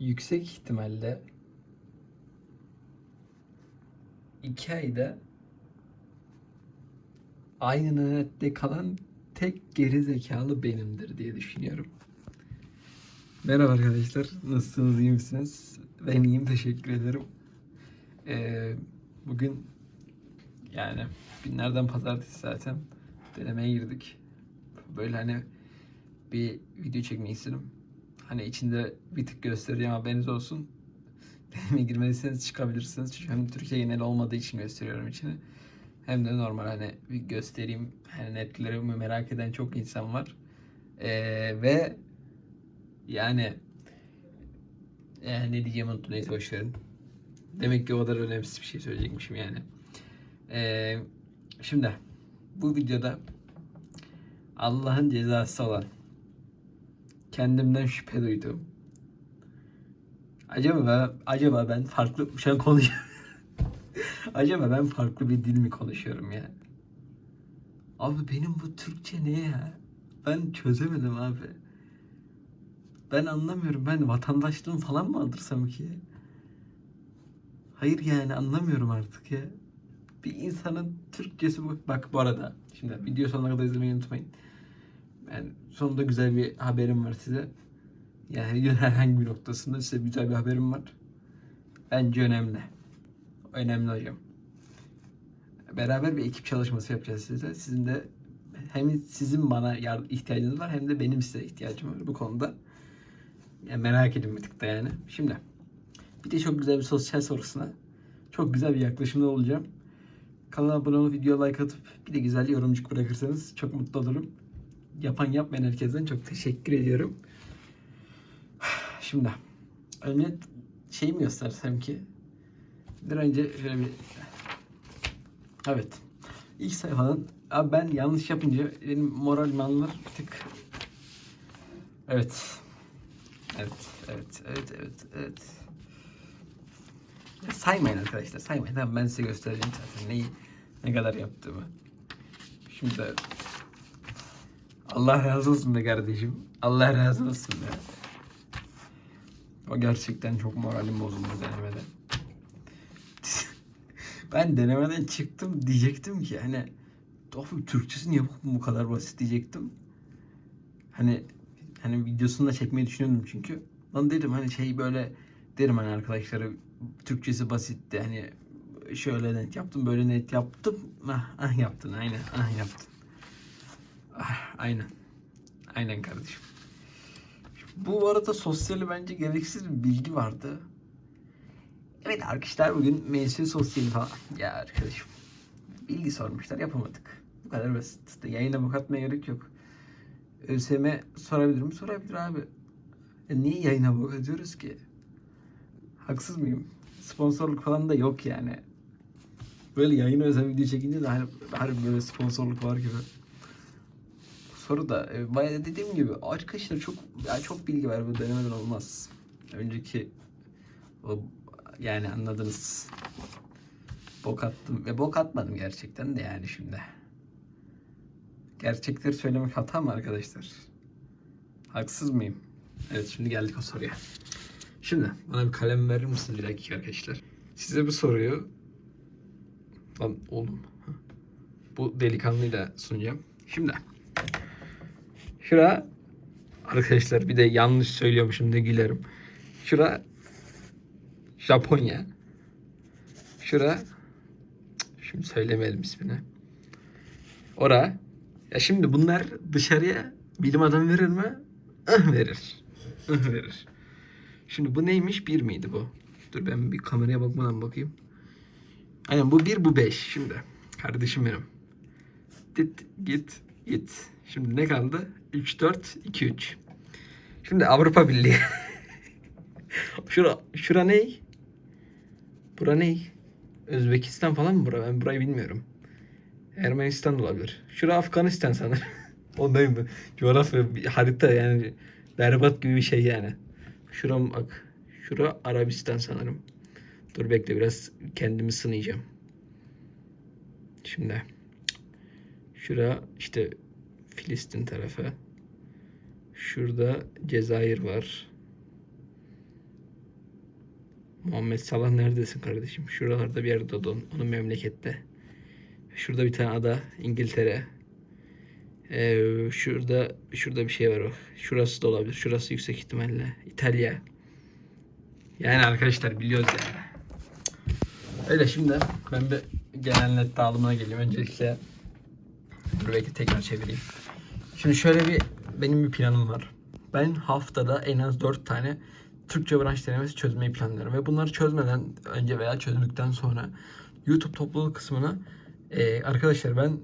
yüksek ihtimalle iki ayda aynı nette kalan tek geri zekalı benimdir diye düşünüyorum. Merhaba arkadaşlar. Nasılsınız? iyi misiniz? Ben iyiyim. Teşekkür ederim. Ee, bugün yani günlerden pazartesi zaten denemeye girdik. Böyle hani bir video çekmeyi istedim. Hani içinde bir tık göstereceğim haberiniz olsun. Denemeye girmediyseniz çıkabilirsiniz. Çünkü hem Türkiye genel olmadığı için gösteriyorum içini. Hem de normal hani bir göstereyim. Hani netlerimi merak eden çok insan var. Ee, ve yani yani ne diyeceğimi unuttum neyse boşverin. Demek ki o kadar önemsiz bir şey söyleyecekmişim yani. Ee, şimdi bu videoda Allah'ın cezası olan kendimden şüphe duydum. Acaba acaba ben farklı şu an konuşuyorum. acaba ben farklı bir dil mi konuşuyorum ya? Abi benim bu Türkçe ne ya? Ben çözemedim abi. Ben anlamıyorum. Ben vatandaşlığım falan mı aldırsam ki? Hayır yani anlamıyorum artık ya. Bir insanın Türkçesi bu. Bak bu arada. Şimdi video sonuna kadar izlemeyi unutmayın. Ben sonunda güzel bir haberim var size. Yani videonun herhangi bir noktasında size güzel bir haberim var. Bence önemli. Önemli hocam. Beraber bir ekip çalışması yapacağız size. Sizin de hem sizin bana ihtiyacınız var hem de benim size ihtiyacım var bu konuda. Yani merak edin bir tık da yani. Şimdi bir de çok güzel bir sosyal sorusuna çok güzel bir yaklaşımda olacağım. Kanala abone olup video like atıp bir de güzel yorumcuk bırakırsanız çok mutlu olurum. Yapan yapmayan herkesten çok teşekkür ediyorum. Şimdi önce şey mi göstersem ki? Bir önce şöyle bir evet. İlk sayfanın abi ben yanlış yapınca benim moral manlar bir tık evet. Evet evet evet evet evet. Ya saymayın arkadaşlar saymayın. Tamam ben size göstereceğim zaten neyi ne kadar yaptığımı. Şimdi Allah razı olsun be kardeşim Allah razı olsun be o gerçekten çok moralim bozuldu denemeden. ben denemeden çıktım diyecektim ki hani of Türkçesi niye bu kadar basit diyecektim. Hani hani videosunu da çekmeyi düşünüyordum çünkü. Lan dedim hani şey böyle derim hani arkadaşlara Türkçesi basitti hani şöyle net yaptım böyle net yaptım. Ah, ah yaptın aynen ah yaptın. Ah, aynen. Aynen kardeşim. Bu arada sosyali bence gereksiz bir bilgi vardı. Evet arkadaşlar bugün mensuel sosyali falan. Ya arkadaşım bilgi sormuşlar yapamadık. Bu kadar basit. Yayına bak atmaya gerek yok. ÖSYM sorabilir mi? Sorabilir abi. Ya niye yayına bak atıyoruz ki? Haksız mıyım? Sponsorluk falan da yok yani. Böyle yayına özel video çekince de hani böyle sponsorluk var gibi soru da e, bayağı dediğim gibi arkadaşlar çok ya çok bilgi var bu denemeden olmaz. Önceki o yani anladınız. Bok attım ve bok atmadım gerçekten de yani şimdi. Gerçekleri söylemek hata mı arkadaşlar? Haksız mıyım? Evet şimdi geldik o soruya. Şimdi bana bir kalem verir misiniz bir dakika arkadaşlar? Size bu soruyu lan oğlum bu delikanlıyla sunacağım. Şimdi Şura arkadaşlar bir de yanlış söylüyormuşum ne gülerim. Şura Japonya. Şura şimdi söylemeyelim ismini. Ora. Ya şimdi bunlar dışarıya bilim adamı verir mi? Verir. Verir. Şimdi bu neymiş? Bir miydi bu? Dur ben bir kameraya bakmadan bakayım. Aynen bu bir bu beş. Şimdi kardeşim benim. Git git git. Şimdi ne kaldı? 3 4 2 3. Şimdi Avrupa Birliği. şura şura ne? Bura ne? Özbekistan falan mı bura? Ben burayı bilmiyorum. Ermenistan olabilir. Şura Afganistan sanırım. Ondayım ben. Coğrafya bir harita yani berbat gibi bir şey yani. Şura bak. Şura Arabistan sanırım. Dur bekle biraz kendimi sınayacağım. Şimdi şura işte Filistin tarafı. Şurada Cezayir var. Muhammed Salah neredesin kardeşim? Şuralarda bir yerde o da onun, memlekette. Şurada bir tane ada İngiltere. Ee, şurada şurada bir şey var bak. Şurası da olabilir. Şurası yüksek ihtimalle İtalya. Yani arkadaşlar biliyoruz yani. Öyle şimdi ben bir genel net dağılımına geleyim. Öncelikle dur tekrar çevireyim. Şimdi şöyle bir benim bir planım var. Ben haftada en az 4 tane Türkçe branş denemesi çözmeyi planlıyorum. Ve bunları çözmeden önce veya çözdükten sonra YouTube topluluk kısmına e, arkadaşlar ben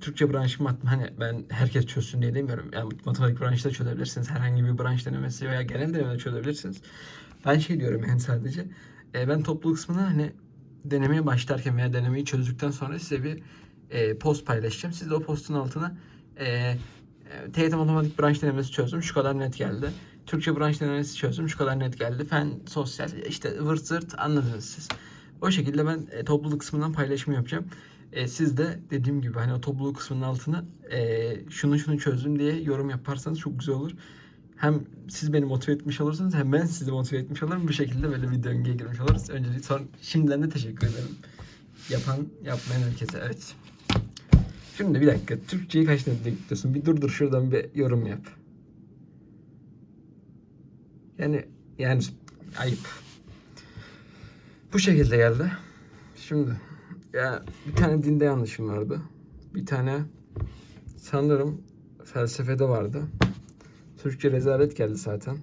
Türkçe branşımı attım. Hani ben herkes çözsün diye demiyorum. Yani matematik branşta çözebilirsiniz. Herhangi bir branş denemesi veya genel deneme çözebilirsiniz. Ben şey diyorum yani sadece. e, ben topluluk kısmına hani denemeye başlarken veya denemeyi çözdükten sonra size bir e, post paylaşacağım. Siz de o postun altına e, e, TYT matematik branş denemesi çözdüm. Şu kadar net geldi. Türkçe branş denemesi çözdüm. Şu kadar net geldi. Fen, sosyal işte vırt zırt anladınız siz. O şekilde ben e, topluluk kısmından paylaşım yapacağım. E, siz de dediğim gibi hani o topluluk kısmının altına e, şunu şunu çözdüm diye yorum yaparsanız çok güzel olur. Hem siz beni motive etmiş olursunuz hem ben sizi motive etmiş olurum. Bu şekilde böyle bir döngüye girmiş oluruz. Öncelikle son, şimdiden de teşekkür ederim. Yapan, yapmayan herkese. Evet. Şimdi bir dakika. Türkçeyi kaç netle gidiyorsun? Bir dur dur şuradan bir yorum yap. Yani yani ayıp. Bu şekilde geldi. Şimdi ya bir tane dinde yanlışım vardı. Bir tane sanırım felsefede vardı. Türkçe rezalet geldi zaten.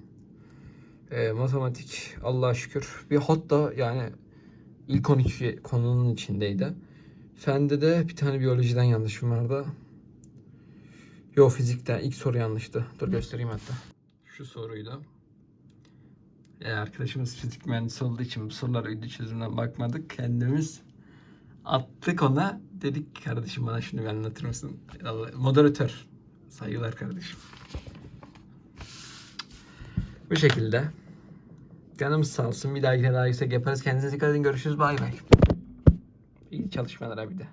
Ee, matematik Allah'a şükür. Bir hot da yani ilk 12 konunun içindeydi. Fende de bir tane biyolojiden yanlışım vardı. Yo fizikten ilk soru yanlıştı. Dur göstereyim hatta. Şu soruydu. Ya arkadaşımız fizik mühendisi olduğu için bu sorulara uydu çözümünden bakmadık. Kendimiz attık ona. Dedik kardeşim bana şunu bir anlatır mısın? Moderatör. Saygılar kardeşim. Bu şekilde. Canımız sağ olsun. Bir dahakine daha yüksek yaparız. Kendinize dikkat edin. Görüşürüz. Bay bay. İyi çalışmalar abi de.